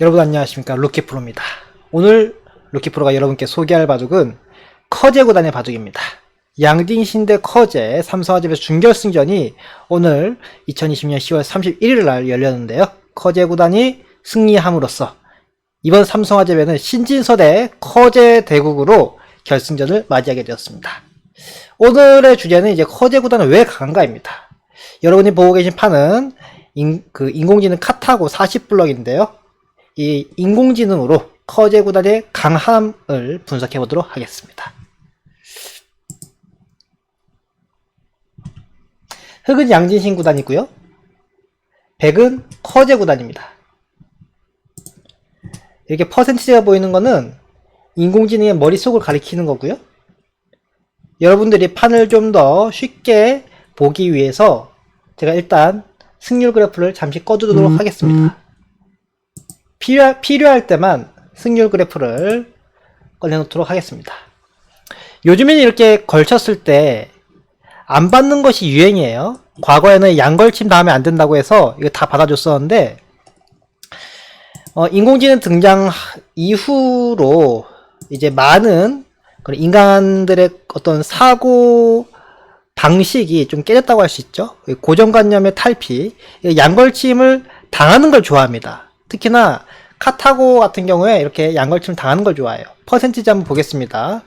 여러분 안녕하십니까 루키프로입니다. 오늘 루키프로가 여러분께 소개할 바둑은 커제 구단의 바둑입니다. 양딩신 대 커제 삼성화재에서 준결승전이 오늘 2020년 10월 31일 날 열렸는데요. 커제 구단이 승리함으로써 이번 삼성화재배는 신진서 대 커제 대국으로 결승전을 맞이하게 되었습니다. 오늘의 주제는 이제 커제 구단은 왜 강한가입니다. 여러분이 보고 계신 판은 인, 그 인공지능 카타고 40블럭인데요. 이 인공지능으로 커제 구단의 강함을 분석해 보도록 하겠습니다. 흑은 양진신 구단이고요. 백은 커제 구단입니다. 이렇게 퍼센티지가 보이는 거는 인공지능의 머릿속을 가리키는 거고요. 여러분들이 판을 좀 더 쉽게 보기 위해서 제가 일단 승률 그래프를 잠시 꺼두도록 하겠습니다. 필요, 필요할 때만 승률 그래프를 꺼내놓도록 하겠습니다. 요즘에는 이렇게 걸쳤을 때 안 받는 것이 유행이에요. 과거에는 양걸침 다음에 안 된다고 해서 이거 다 받아줬었는데 어, 인공지능 등장 이후로 이제 많은 그런 인간들의 어떤 사고 방식이 좀 깨졌다고 할 수 있죠. 고정관념의 탈피, 양걸침을 당하는 걸 좋아합니다. 특히나 카타고 같은 경우에 이렇게 양걸침 당하는 걸 좋아해요. 퍼센티지 한번 보겠습니다.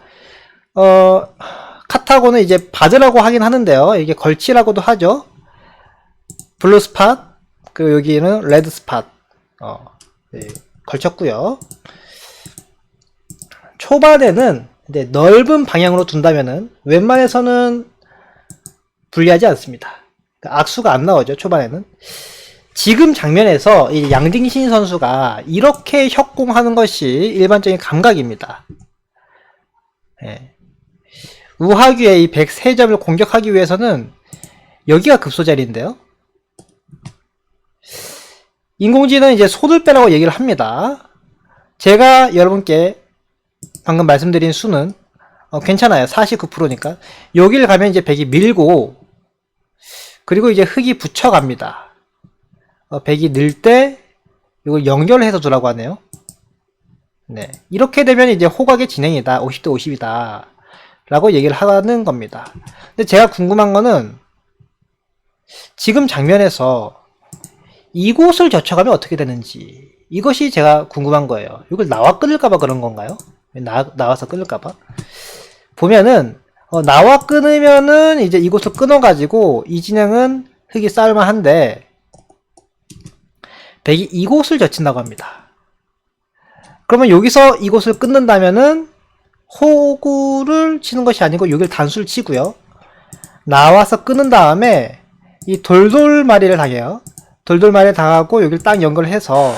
어, 카타고는 이제 받으라고 하긴 하는데요. 이게 걸치라고도 하죠. 블루 스팟, 그 여기는 레드 스팟. 어, 네, 걸쳤고요. 초반에는 이제 넓은 방향으로 둔다면은 웬만해서는 불리하지 않습니다. 그러니까 악수가 안 나오죠 초반에는. 지금 장면에서 이 양딩신 선수가 이렇게 협공하는 것이 일반적인 감각입니다. 예. 우하규의 이 103점을 공격하기 위해서는 여기가 급소자리인데요. 인공지능은 이제 손을 빼라고 얘기를 합니다. 제가 여러분께 방금 말씀드린 수는 어, 괜찮아요. 49%니까. 여기를 가면 이제 백이 밀고 그리고 이제 흙이 붙여갑니다. 어, 백이 늘 때 이걸 연결해서 두라고 하네요. 네. 이렇게 되면 이제 호각의 진행이다. 50대 50이다. 라고 얘기를 하는 겁니다. 근데 제가 궁금한 거는 지금 장면에서 이곳을 젖혀가면 어떻게 되는지 이것이 제가 궁금한 거예요. 이걸 나와 끊을까봐 그런 건가요? 나, 나와서 끊을까봐? 보면은 어, 나와 끊으면은 이제 이곳을 끊어가지고 이 진영은 흙이 쌀만한데 백이 이곳을 젖힌다고 합니다. 그러면 여기서 이곳을 끊는다면은 호구를 치는 것이 아니고 여기를 단수를 치고요. 나와서 끊은 다음에 이 돌돌마리를 당해요. 돌돌마리를 당하고 여기를 딱 연결해서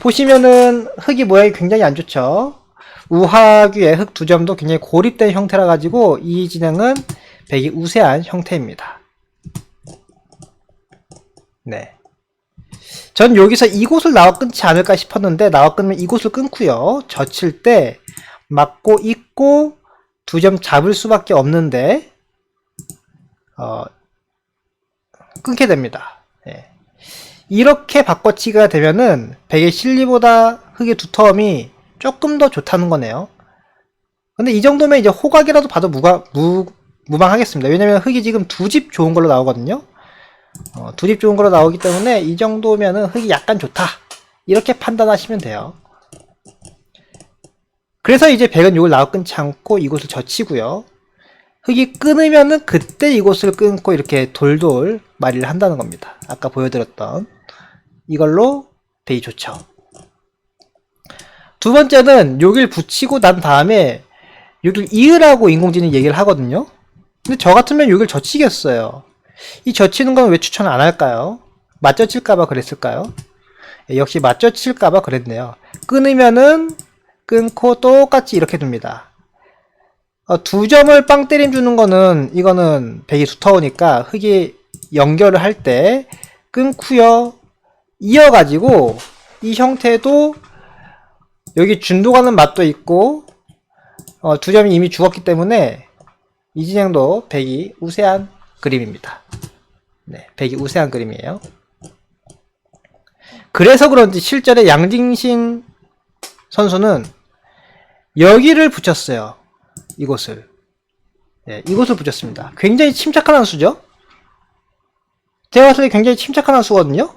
보시면은 흙이 모양이 굉장히 안 좋죠. 우하규의 흙 두 점도 굉장히 고립된 형태라 가지고 이 진영은 백이 우세한 형태입니다. 네. 전 여기서 이곳을 나와 끊지 않을까 싶었는데 나와 끊으면 이곳을 끊고요. 젖힐 때 맞고 있고 두 점 잡을 수밖에 없는데 어, 끊게 됩니다. 예. 이렇게 바꿔치기가 되면은 백의 실리보다 흙의 두터움이 조금 더 좋다는 거네요. 근데 이 정도면 이제 호각이라도 봐도 무가, 무, 무방하겠습니다. 왜냐면 흙이 지금 두 집 좋은 걸로 나오거든요. 어, 두집 좋은 걸로 나오기 때문에 이 정도면은 흙이 약간 좋다. 이렇게 판단하시면 돼요. 그래서 이제 백은 이걸 나와 끊지 않고 이곳을 젖히고요. 흙이 끊으면은 그때 이곳을 끊고 이렇게 돌돌 마리를 한다는 겁니다. 아까 보여드렸던 이걸로 백이 좋죠. 두 번째는 여길 붙이고 난 다음에 여길 이으라고 인공지능이 얘기를 하거든요. 근데 저 같으면 여길 젖히겠어요. 이 젖히는 건 왜 추천 안 할까요? 맞젖힐까봐 그랬을까요? 예, 역시 맞젖힐까봐 그랬네요. 끊으면은 끊고 똑같이 이렇게 둡니다. 어, 두 점을 빵 때림 주는 거는 이거는 백이 두터우니까 흙이 연결을 할 때 끊고요 이어가지고 이 형태도 여기 준도 가는 맛도 있고 어, 두 점이 이미 죽었기 때문에 이 진영도 백이 우세한 그림입니다. 네, 백이 우세한 그림이에요. 그래서 그런지 실전에 양딩신 선수는 여기를 붙였어요. 이곳을. 네, 이곳을 붙였습니다. 굉장히 침착한 한 수죠? 제가 봤을 때 굉장히 침착한 한 수거든요?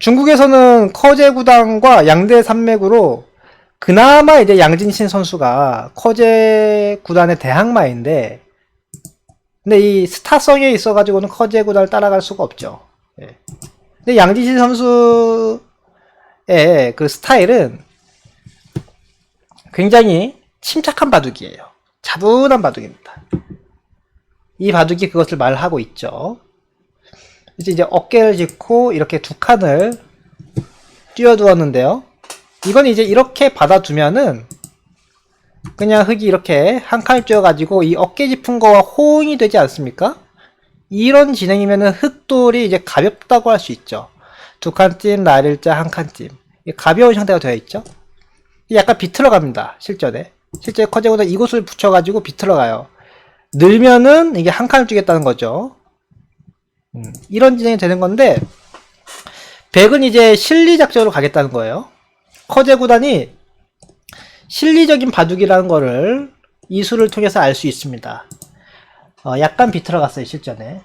중국에서는 커제 구단과 양대 산맥으로 그나마 이제 양진신 선수가 커제 구단의 대항마인데 근데 이 스타성에 있어가지고는 커제 구단을 따라갈 수가 없죠. 예. 근데 양진신 선수의 그 스타일은 굉장히 침착한 바둑이에요. 차분한 바둑입니다. 이 바둑이 그것을 말하고 있죠. 이제 이제 어깨를 짚고 이렇게 두 칸을 띄워두었는데요. 이건 이제 이렇게 받아두면은 그냥 흙이 이렇게 한 칸을 띄워가지고 이 어깨 짚은 거와 호응이 되지 않습니까? 이런 진행이면은 흙돌이 이제 가볍다고 할 수 있죠. 두 칸쯤 날일자 한 칸쯤 이 가벼운 형태가 되어 있죠. 약간 비틀어 갑니다. 실전에 실제 커제보다 이곳을 붙여가지고 비틀어 가요. 늘면은 이게 한 칸을 뛰겠다는 거죠. 음, 이런 진행이 되는 건데 백은 이제 실리 작전으로 가겠다는 거예요. 커제 구단이 실리적인 바둑이라는 거를 이 수를 통해서 알 수 있습니다. 어, 약간 비틀어 갔어요 실전에.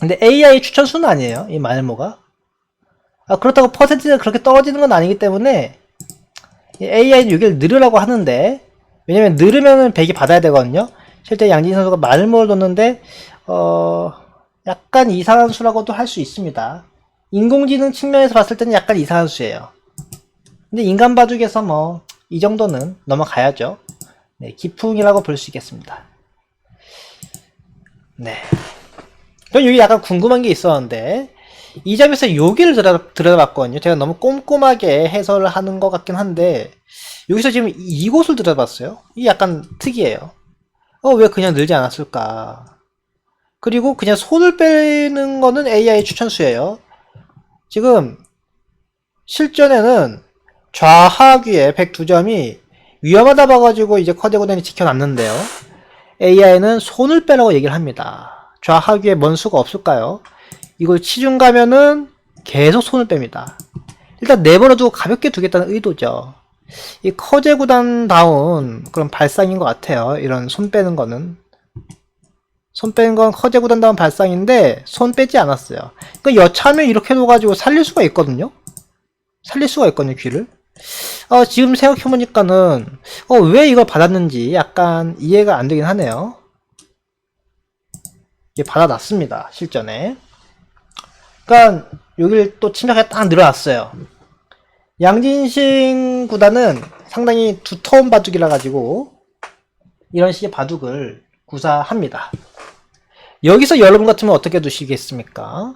근데 AI 추천 수는 아니에요 이 말모가. 아, 그렇다고 퍼센티지가 그렇게 떨어지는 건 아니기 때문에 AI는 여기를 늘으라고 하는데 왜냐면 늘으면은 100이 받아야 되거든요. 실제 양진 선수가 말모를 뒀는데 어 약간 이상한 수라고도 할 수 있습니다. 인공지능 측면에서 봤을 때는 약간 이상한 수예요. 근데 인간 바둑에서 뭐 이 정도는 넘어가야죠. 네, 기풍이라고 볼 수 있겠습니다. 네. 그럼 여기 약간 궁금한 게 있었는데 이 점에서 여기를 들여, 들여다봤거든요. 제가 너무 꼼꼼하게 해설을 하는 것 같긴 한데 여기서 지금 이곳을 들여다봤어요. 이 약간 특이해요. 어, 왜 그냥 늘지 않았을까? 그리고 그냥 손을 빼는 거는 AI 추천수예요. 지금 실전에는 좌하귀에 102점이 위험하다 봐가지고 이제 커데고단이 지켜놨는데요. AI는 손을 빼라고 얘기를 합니다. 좌하귀에 뭔 수가 없을까요? 이걸 치중 가면은 계속 손을 뺍니다. 일단 내버려두고 가볍게 두겠다는 의도죠. 이 커제 구단다운 그런 발상인 것 같아요. 이런 손 빼는 거는. 손 빼는 건 커제 구단다운 발상인데 손 빼지 않았어요. 그러니까 여차하면 이렇게 둬가지고 살릴 수가 있거든요. 살릴 수가 있거든요, 귀를. 어, 지금 생각해보니까는, 어, 왜 이걸 받았는지 약간 이해가 안 되긴 하네요. 이게 받아놨습니다, 실전에. 그러니까, 여기를 또 침착하게 딱 늘어났어요. 양진신 구단은 상당히 두터운 바둑이라 가지고, 이런 식의 바둑을 구사합니다. 여기서 여러분 같으면 어떻게 두시겠습니까?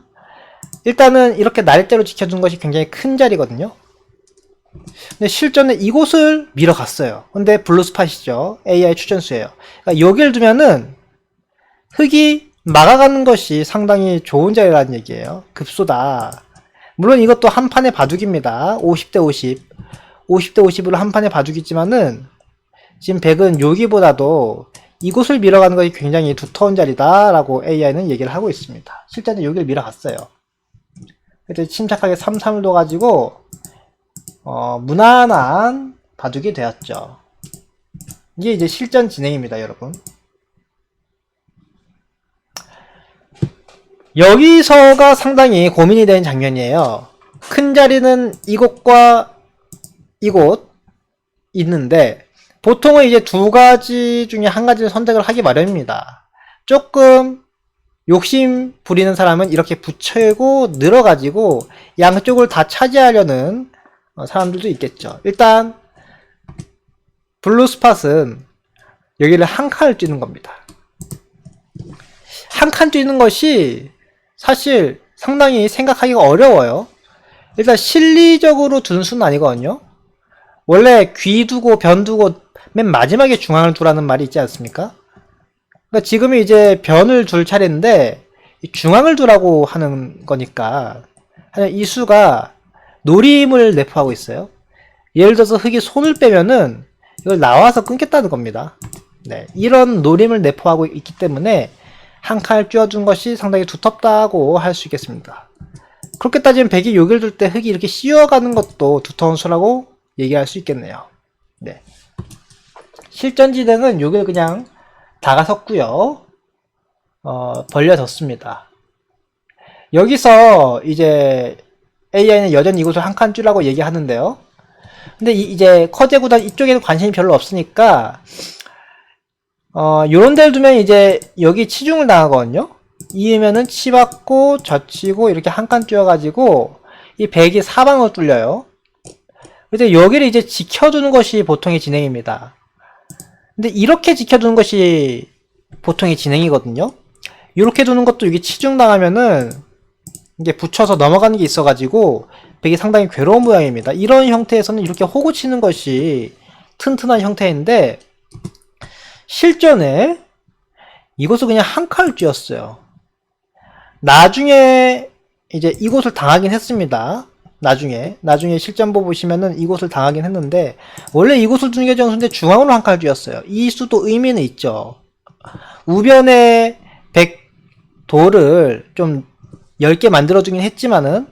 일단은 이렇게 날대로 지켜준 것이 굉장히 큰 자리거든요. 근데 실전에 이곳을 밀어갔어요. 근데 블루스팟이죠. AI 추천수예요. 그러니까 여기를 두면은 흙이 막아가는 것이 상당히 좋은 자리라는 얘기예요. 급소다. 물론 이것도 한 판의 바둑입니다. 50대 50. 50대 50으로 한 판의 바둑이지만은 지금 100은 여기보다도 이곳을 밀어가는 것이 굉장히 두터운 자리다라고 AI는 얘기를 하고 있습니다. 실제는 여기를 밀어갔어요. 그래서 침착하게 3-3을 둬가지고 어, 무난한 바둑이 되었죠. 이게 이제 실전 진행입니다, 여러분. 여기서가 상당히 고민이 되는 장면이에요. 큰 자리는 이곳과 이곳 있는데 보통은 이제 두 가지 중에 한 가지를 선택을 하기 마련입니다. 조금 욕심 부리는 사람은 이렇게 붙이고 늘어가지고 양쪽을 다 차지하려는 어, 사람들도 있겠죠. 일단 블루 스팟은 여기를 한 칸을 뛰는 겁니다. 한칸 뛰는 것이 사실 상당히 생각하기가 어려워요. 일단 실리적으로 둔 수는 아니거든요. 원래 귀 두고 변 두고 맨 마지막에 중앙을 두라는 말이 있지 않습니까? 그러니까 지금이 이제 변을 둘 차례인데 중앙을 두라고 하는 거니까 이 수가 노림을 내포하고 있어요. 예를 들어서 흙이 손을 빼면은 이걸 나와서 끊겠다는 겁니다. 네, 이런 노림을 내포하고 있기 때문에 한 칸을 쥐어준 것이 상당히 두텁다고 할 수 있겠습니다. 그렇게 따지면 백이 여기를 둘 때 흙이 이렇게 씌워가는 것도 두터운 수라고 얘기할 수 있겠네요. 네. 실전지능은 여기를 그냥 다가섰고요. 어, 벌려졌습니다. 여기서 이제 AI는 여전히 이곳을 한 칸 줄라고 얘기하는데요. 근데 이, 제 커제 구단 이쪽에는 관심이 별로 없으니까 어, 요런 데를 두면 이제 여기 치중을 당하거든요. 이으면은 치받고 젖히고 이렇게 한칸 띄워가지고 이 백이 사방을 뚫려요. 근데 여기를 이제 지켜주는 것이 보통의 진행입니다. 근데 이렇게 지켜두는 것이 보통의 진행이거든요. 이렇게 두는 것도 이게 치중당하면은 이게 붙여서 넘어가는 게 있어가지고 백이 상당히 괴로운 모양입니다. 이런 형태에서는 이렇게 호구 치는 것이 튼튼한 형태인데 실전에 이것을 그냥 한 칼을 쥐었어요. 나중에 이제 이곳을 당하긴 했습니다. 나중에 나중에 실전보 보시면은 이곳을 당하긴 했는데 원래 이곳을 게 정수인데 중앙으로 한 칼 쥐었어요. 이 수도 의미는 있죠. 우변에 백도를 좀 10개 만들어주긴 했지만은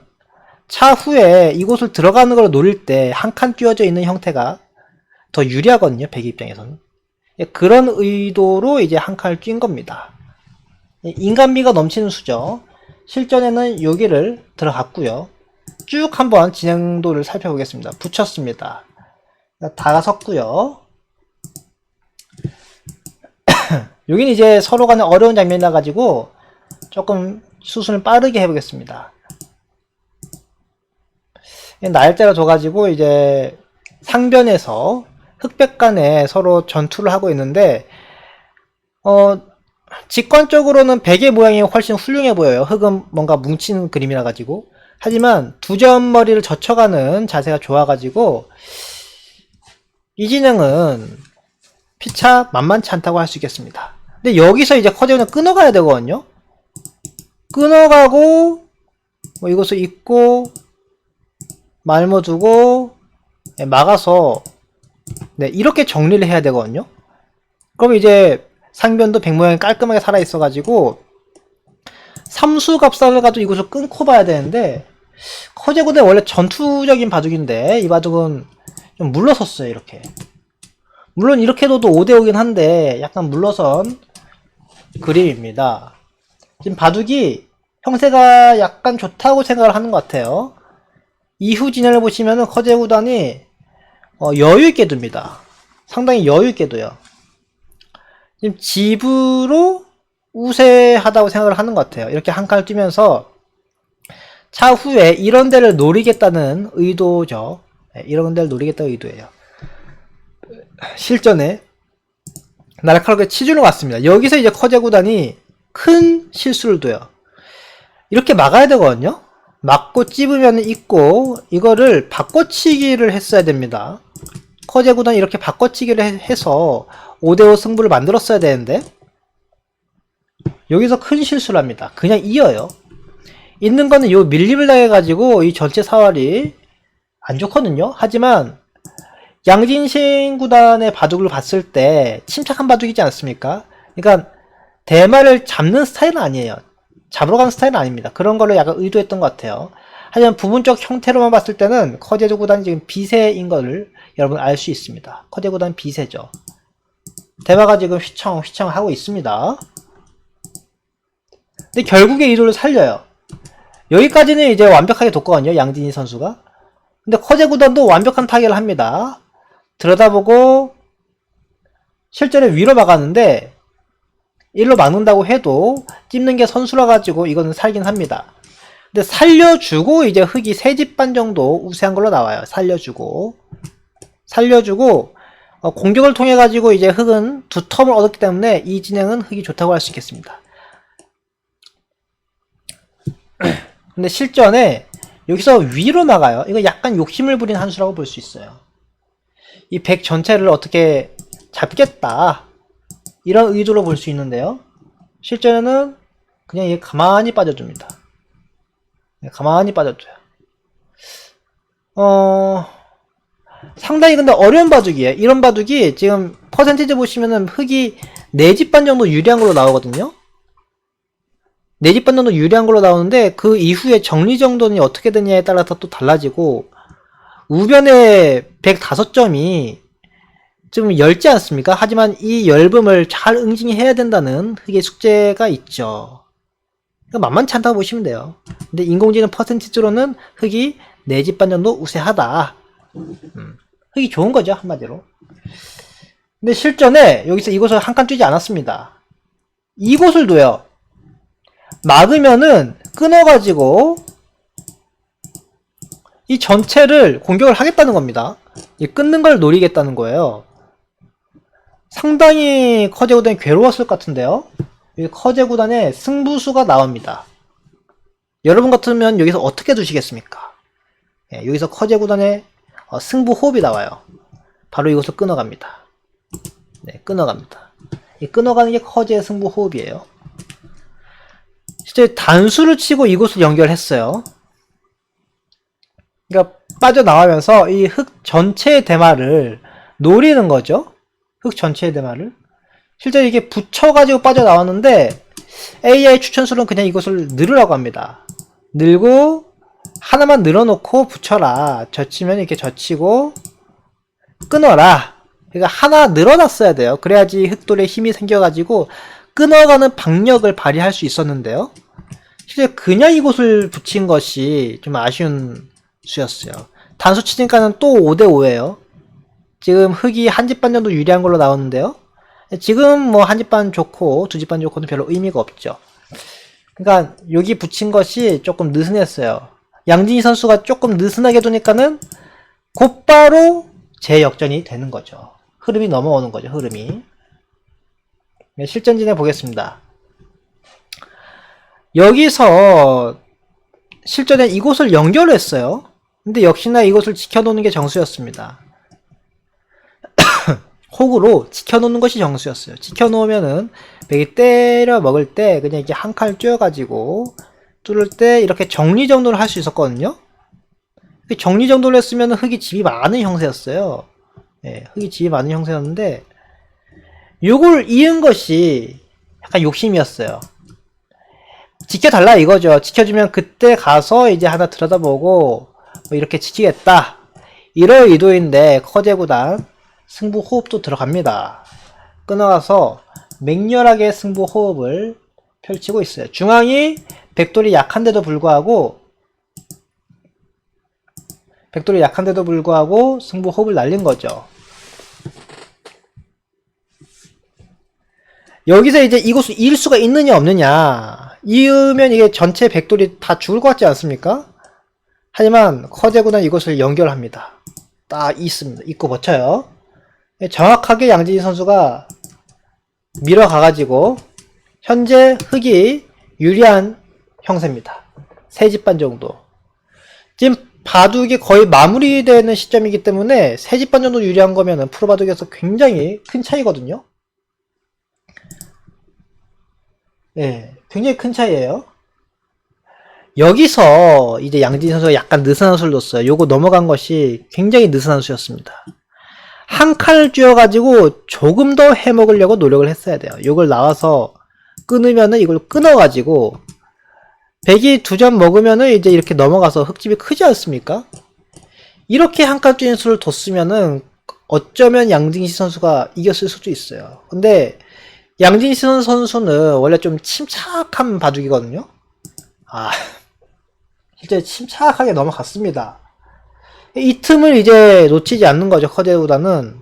차후에 이곳을 들어가는 걸 노릴 때 한 칸 띄워져 있는 형태가 더 유리하거든요. 백 입장에서는. 예, 그런 의도로 이제 한 칸을 뛴 겁니다. 예, 인간미가 넘치는 수죠. 실전에는 여기를 들어갔고요. 쭉 한번 진행도를 살펴보겠습니다. 붙였습니다. 다가섰고요. 여기는 이제 서로 간에 어려운 장면이 나가지고 조금 수순을 빠르게 해보겠습니다. 날짜를 줘가지고 이제 상변에서 흑백 간에 서로 전투를 하고 있는데 어 직관적으로는 베개 모양이 훨씬 훌륭해 보여요. 흑은 뭔가 뭉친 그림이라 가지고 하지만 두 점 머리를 젖혀가는 자세가 좋아가지고 이 진영은 피차 만만치 않다고 할 수 있겠습니다. 근데 여기서 이제 커제는 끊어가야 되거든요. 끊어가고 뭐 이것을 잊고 말머두고 네, 막아서 네 이렇게 정리를 해야 되거든요. 그럼 이제 상변도 백 모양이 깔끔하게 살아 있어 가지고 삼수 값살을 가지고 이것을 끊고 봐야 되는데 커제고대 원래 전투적인 바둑인데 이 바둑은 좀 물러섰어요 이렇게 물론 이렇게 둬도 5대5긴 한데 약간 물러선 그림입니다 지금 바둑이 형세가 약간 좋다고 생각을 하는 것 같아요 이후 진행을 보시면은 커제 구단이 어, 여유있게 둡니다 상당히 여유있게 둬요 지금 집으로 우세하다고 생각을 하는 것 같아요. 이렇게 한 칸을 뛰면서 차후에 이런 데를 노리겠다는 의도죠. 네, 이런 데를 노리겠다는 의도예요. 실전에 날카롭게 치주러 왔습니다. 여기서 이제 커제 구단이 큰 실수를 둬요. 이렇게 막아야 되거든요. 막고 찝으면 있고 이거를 바꿔치기를 했어야 됩니다. 커제 구단이 이렇게 바꿔치기를 해서 5대5 승부를 만들었어야 되는데 여기서 큰 실수를 합니다. 그냥 이어요. 있는 거는 요 밀림을 당해가지고 이 전체 사활이 안 좋거든요. 하지만 양진신 구단의 바둑을 봤을 때 침착한 바둑이지 않습니까? 그러니까 대마를 잡는 스타일은 아니에요. 잡으러 가는 스타일은 아닙니다. 그런 걸로 약간 의도했던 것 같아요. 하지만 부분적 형태로만 봤을 때는 커제조 구단이 지금 비세인 것을 여러분 알 수 있습니다. 커제 구단 비세죠. 대마가 지금 휘청 휘청 하고 있습니다. 근데 결국에 이도를 살려요. 여기까지는 이제 완벽하게 뒀거든요. 양진희 선수가. 근데 커제 구단도 완벽한 타격을 합니다. 들여다보고 실제로 위로 막았는데 일로 막는다고 해도 찝는 게 선수라 가지고 이거는 살긴 합니다. 근데 살려주고 이제 흙이 세 집 반 정도 우세한 걸로 나와요. 살려주고 살려주고 어, 공격을 통해 가지고 이제 흙은 두 텀을 얻었기 때문에 이 진행은 흙이 좋다고 할 수 있겠습니다. 근데 실전에 여기서 위로 나가요. 이거 약간 욕심을 부린 한 수라고 볼 수 있어요. 이 백 전체를 어떻게 잡겠다. 이런 의도로 볼 수 있는데요. 실전에는 그냥 얘 가만히 빠져줍니다. 네, 가만히 빠져줘요. 어, 상당히 근데 어려운 바둑이에요. 이런 바둑이 지금 퍼센티지 보시면은 흙이 4집 반 정도 유리한 걸로 나오거든요. 내집 반전도 유리한 걸로 나오는데 그 이후에 정리 정돈이 어떻게 되냐에 따라서 또 달라지고 우변의 105점이 좀 얇지 않습니까? 하지만 이 얇음을 잘 응징해야 된다는 흑의 숙제가 있죠. 만만치 않다고 보시면 돼요. 근데 인공지능 퍼센티지로는 흑이 내집 반전도 우세하다. 음, 흑이 좋은 거죠 한마디로. 근데 실전에 여기서 이곳을 한 칸 뛰지 않았습니다. 이곳을 둬요. 막으면은 끊어가지고 이 전체를 공격을 하겠다는 겁니다. 이 끊는 걸 노리겠다는 거예요. 상당히 커제 구단이 괴로웠을 것 같은데요. 이 커제 구단의 승부수가 나옵니다. 여러분 같으면 여기서 어떻게 두시겠습니까? 예, 여기서 커제 구단의 어, 승부 호흡이 나와요. 바로 이것을 끊어갑니다. 네, 끊어갑니다. 이 끊어가는 게 커제의 승부 호흡이에요. 실제 단수를 치고 이곳을 연결했어요. 그러니까 빠져나가면서 이 흙 전체의 대마를 노리는 거죠. 흙 전체의 대마를. 실제 이게 붙여가지고 빠져나왔는데 AI 추천수는 그냥 이것을 늘으라고 합니다. 늘고 하나만 늘어놓고 붙여라. 젖히면 이렇게 젖히고 끊어라. 그러니까 하나 늘어났어야 돼요. 그래야지 흑돌에 힘이 생겨가지고 끊어가는 박력을 발휘할 수 있었는데요. 실제 그냥 이곳을 붙인 것이 좀 아쉬운 수였어요. 단수 치니까는 또 5대5예요. 지금 흑이 한 집 반 정도 유리한 걸로 나오는데요. 지금 뭐 한 집 반 좋고 두 집 반 좋고는 별로 의미가 없죠. 그러니까 여기 붙인 것이 조금 느슨했어요. 양진희 선수가 조금 느슨하게 두니까는 곧바로 재역전이 되는 거죠. 흐름이 넘어오는 거죠. 흐름이. 네, 실전 진해 보겠습니다. 여기서 실전에 이곳을 연결했어요. 근데 역시나 이곳을 지켜놓는 게 정수였습니다. 혹으로 지켜놓는 것이 정수였어요. 지켜놓으면은 맥이 때려 먹을 때 그냥 이렇게 한 칸을 쪼여가지고 뚫을 때 이렇게 정리정돈을 할 수 있었거든요. 정리정돈을 했으면 흙이 집이 많은 형세였어요. 예, 흙이 집이 많은 형세였는데 요걸 이은 것이 약간 욕심이었어요. 지켜달라 이거죠. 지켜주면 그때 가서 이제 하나 들여다보고 뭐 이렇게 지키겠다. 이럴 의도인데 커제구단 승부 호흡도 들어갑니다. 끊어가서 맹렬하게 승부 호흡을 펼치고 있어요. 중앙이 백돌이 약한데도 불구하고 백돌이 약한데도 불구하고 승부 호흡을 날린 거죠. 여기서 이제 이곳을 이을 수가 있느냐 없느냐 이으면 이게 전체 백돌이 다 죽을 것 같지 않습니까? 하지만 커제구는 이것을 연결합니다. 딱 있습니다. 있고 버텨요. 정확하게 양진희 선수가 밀어가가지고 현재 흑이 유리한 형세입니다. 세 집 반 정도. 지금 바둑이 거의 마무리되는 시점이기 때문에 세 집 반 정도 유리한 거면은 프로 바둑에서 굉장히 큰 차이거든요. 예, 굉장히 큰 차이예요. 여기서 이제 양진 선수가 약간 느슨한 수를 뒀어요. 요거 넘어간 것이 굉장히 느슨한 수였습니다. 한 칸을 쥐어가지고 조금 더 해먹으려고 노력을 했어야 돼요. 요걸 나와서 끊으면은 이걸 끊어가지고 백이 두 점 먹으면은 이제 이렇게 넘어가서 흙집이 크지 않습니까? 이렇게 한 칸 쥐는 수를 뒀으면은 어쩌면 양진시 선수가 이겼을 수도 있어요. 근데 양진시 선수는 원래 좀 침착한 바둑이거든요. 아, 실제 침착하게 넘어갔습니다. 이 틈을 이제 놓치지 않는 거죠. 커제보다는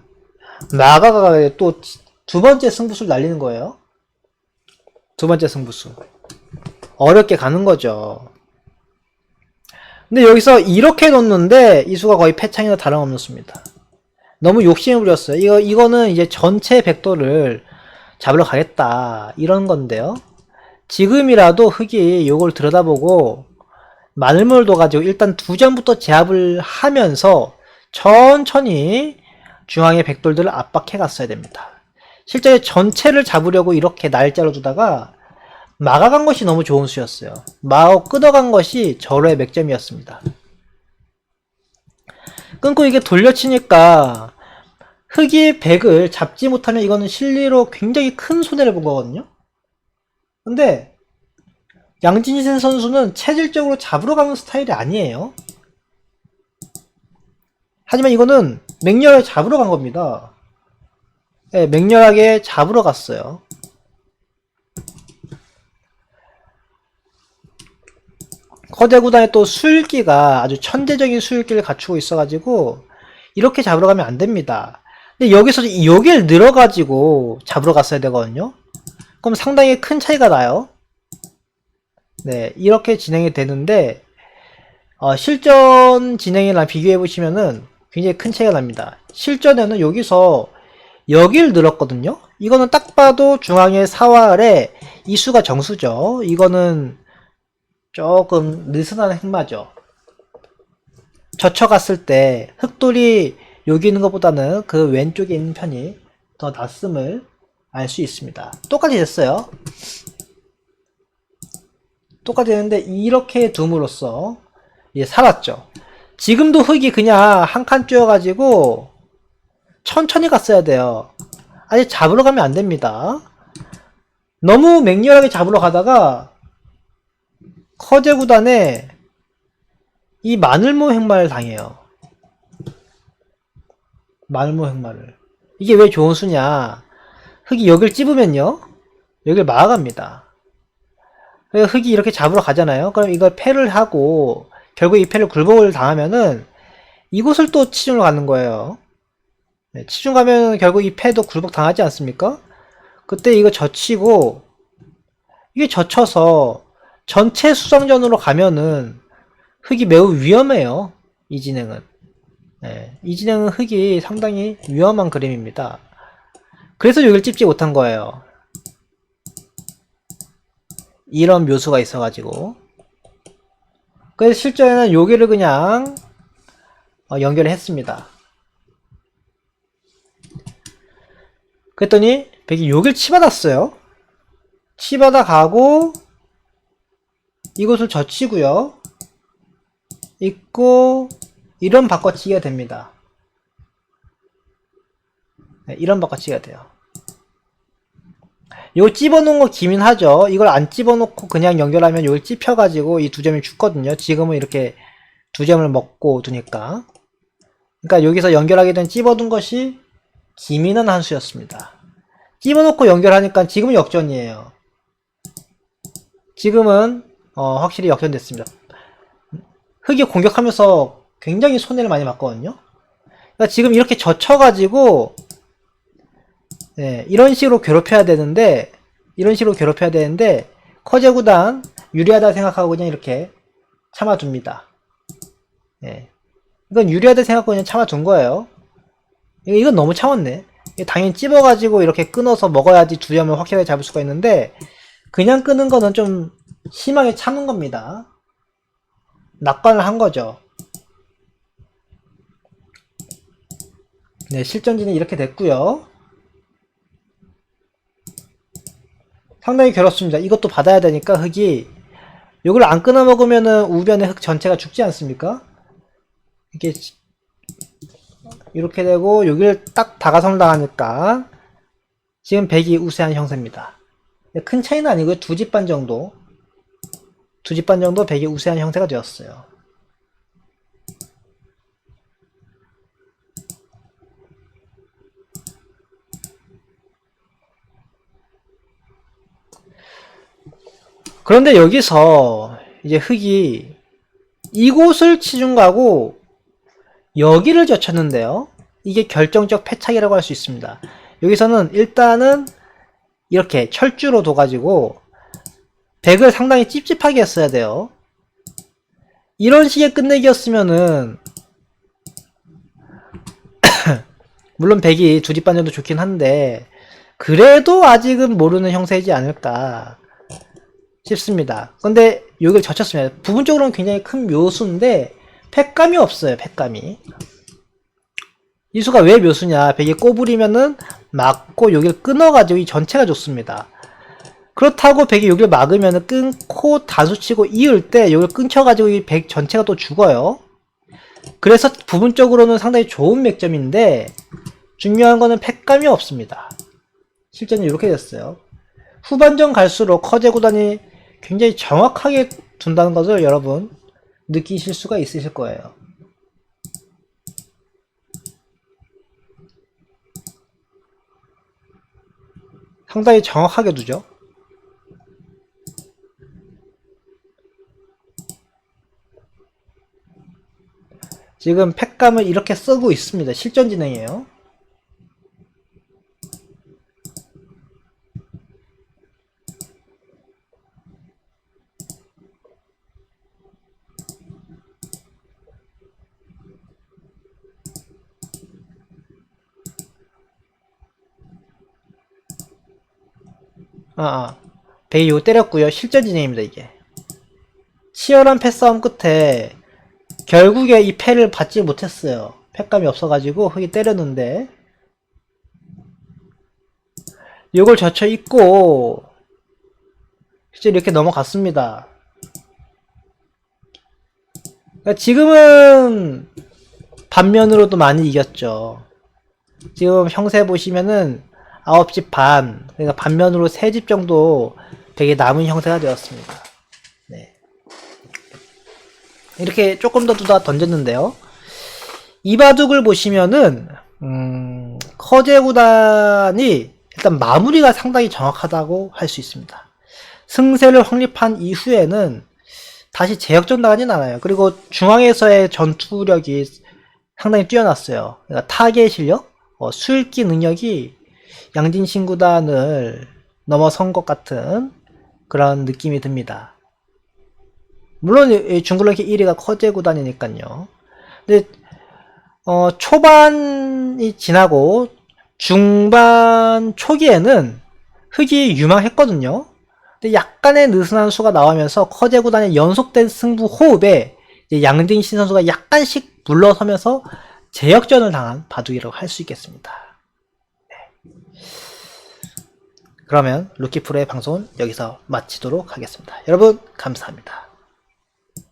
나가가 또 두 번째 승부수를 날리는 거예요. 두 번째 승부수. 어렵게 가는 거죠. 근데 여기서 이렇게 놓는데 이 수가 거의 패창이나 다름없습니다. 너무 욕심을 부렸어요. 이거 이거는 이제 전체 백도를 잡으러 가겠다 이런 건데요. 지금이라도 흑이 이걸 들여다보고 마늘물을 둬가지고 일단 두 점부터 제압을 하면서 천천히 중앙의 백돌들을 압박해 갔어야 됩니다. 실제 전체를 잡으려고 이렇게 날짜로 두다가 막아간 것이 너무 좋은 수였어요. 마오 끊어간 것이 절호의 맥점이었습니다. 끊고 이게 돌려치니까 흑이 백을 잡지 못하면 이거는 실리로 굉장히 큰 손해를 본 거거든요. 근데 양진신 선수는 체질적으로 잡으러 가는 스타일이 아니에요. 하지만 이거는 맹렬하게 잡으러 간 겁니다. 네, 맹렬하게 잡으러 갔어요. 거대 구단의 또 수일기가 아주 천재적인 수일기를 갖추고 있어가지고 이렇게 잡으러 가면 안 됩니다. 근데 여기서 여길 늘어가지고 잡으러 갔어야 되거든요. 그럼 상당히 큰 차이가 나요. 네, 이렇게 진행이 되는데 어, 실전 진행이랑 비교해 보시면은 굉장히 큰 차이가 납니다. 실전에는 여기서 여길 늘었거든요. 이거는 딱 봐도 중앙의 사활에 이수가 정수죠. 이거는 조금 느슨한 흑마죠. 젖혀갔을 때 흑돌이 여기 있는 것보다는 그 왼쪽에 있는 편이 더 낫음을 알 수 있습니다. 똑같이 됐어요. 똑같이 됐는데 이렇게 둠으로써 이제 살았죠. 지금도 흙이 그냥 한칸 쪼여가지고 천천히 갔어야 돼요. 아직 잡으러 가면 안 됩니다. 너무 맹렬하게 잡으러 가다가 커제 구단에 이 마늘모 획마를 당해요. 마늘모 획마를. 이게 왜 좋은 수냐? 흙이 여길 찝으면요. 여길 막아갑니다. 흙이 이렇게 잡으러 가잖아요. 그럼 이걸 패를 하고 결국 이 패를 굴복을 당하면은 이곳을 또 치중을 가는 거예요. 네, 치중 가면 결국 이 패도 굴복 당하지 않습니까? 그때 이거 젖히고 이게 젖혀서 전체 수성전으로 가면은 흙이 매우 위험해요. 이 진행은. 네, 이 진행은 흙이 상당히 위험한 그림입니다. 그래서 여기를 찝지 못한 거예요. 이런 묘수가 있어가지고. 그래서 실전에는 여기를 그냥 어, 연결을 했습니다. 그랬더니 백이 여길 치받았어요. 치받아 가고 이곳을 젖히고요. 있고 이런 바꿔치기가 됩니다. 네, 이런 바꿔치기가 돼요. 요 찝어놓은 거 기민하죠. 이걸 안 찝어놓고 그냥 연결하면 이걸 찝혀가지고 이 두 점이 죽거든요. 지금은 이렇게 두 점을 먹고 두니까. 그러니까 여기서 연결하게 된 찝어둔 것이 기민한 한 수였습니다. 찝어놓고 연결하니까 지금은 역전이에요. 지금은 어, 확실히 역전됐습니다. 흑이 공격하면서 굉장히 손해를 많이 봤거든요. 그러니까 지금 이렇게 젖혀가지고 네, 이런 식으로 괴롭혀야 되는데 이런 식으로 괴롭혀야 되는데 커제 구단 유리하다 생각하고 그냥 이렇게 참아둡니다. 네. 이건 유리하다 생각하고 그냥 참아둔 거예요. 이건 너무 참았네. 당연히 찝어가지고 이렇게 끊어서 먹어야지 두 점을 확실하게 잡을 수가 있는데 그냥 끄는 거는 좀 심하게 참은 겁니다. 낙관을 한 거죠. 네, 실전지는 이렇게 됐고요. 상당히 괴롭습니다. 이것도 받아야 되니까 흙이 이걸 안 끊어 먹으면은 우변의 흙 전체가 죽지 않습니까? 이게 이렇게 되고 여기를 딱 다가성 당하니까 지금 백이 우세한 형세입니다. 큰 차이는 아니고요. 두 집 반 정도 두 집 반 정도 백이 우세한 형태가 되었어요. 그런데 여기서 이제 흙이 이곳을 치중 가고 여기를 젖혔는데요. 이게 결정적 패착이라고 할 수 있습니다. 여기서는 일단은 이렇게 철주로 둬가지고 백을 상당히 찝찝하게 했어야 돼요. 이런 식의 끝내기였으면은 물론 백이 두 뒷반 정도 좋긴 한데 그래도 아직은 모르는 형세이지 않을까 싶습니다. 근데 여기를 젖혔습니다. 부분적으로는 굉장히 큰 묘수인데 팩감이 없어요. 팩감이. 이 수가 왜 묘수냐? 백이 꼬부리면은 맞고 여기를 끊어가지고 이 전체가 좋습니다. 그렇다고 백이 여기를 막으면 끊고 단수치고 이을 때 여기를 끊겨가지고 이 백 전체가 또 죽어요. 그래서 부분적으로는 상당히 좋은 맥점인데 중요한 거는 팩감이 없습니다. 실제는 이렇게 됐어요. 후반전 갈수록 커제 구단이 굉장히 정확하게 둔다는 것을 여러분 느끼실 수가 있으실 거예요. 상당히 정확하게 두죠. 지금 팩감을 이렇게 쓰고 있습니다. 실전 진행이에요. 아, 아. 베이 요 때렸고요. 실전 진행입니다, 이게. 치열한 패싸움 끝에 결국에 이 패를 받지 못했어요. 패감이 없어가지고 흙이 때렸는데 요걸 젖혀 있고 실제 이렇게 넘어갔습니다. 그러니까 지금은 반면으로도 많이 이겼죠. 지금 형세 보시면은 9집 반, 그러니까 반면으로 3집 정도 되게 남은 형태가 되었습니다. 네. 이렇게 조금 더 두다 던졌는데요. 이 바둑을 보시면은, 음, 커제 구단이 일단 마무리가 상당히 정확하다고 할 수 있습니다. 승세를 확립한 이후에는 다시 제역전 나가진 않아요. 그리고 중앙에서의 전투력이 상당히 뛰어났어요. 그러니까 타겟 실력, 어, 수읽기 능력이 양진 신 구단을 넘어선 것 같은 그런 느낌이 듭니다. 물론 이 중글러키 1위가 커제 구단이니까요. 근데 어, 초반이 지나고 중반 초기에는 흑이 유망했거든요. 근데 약간의 느슨한 수가 나오면서 커제 구단의 연속된 승부 호흡에 양딩신 선수가 약간씩 물러서면서 제역전을 당한 바둑이라고 할 수 있겠습니다. 네. 그러면 루키프로의 방송은 여기서 마치도록 하겠습니다. 여러분 감사합니다.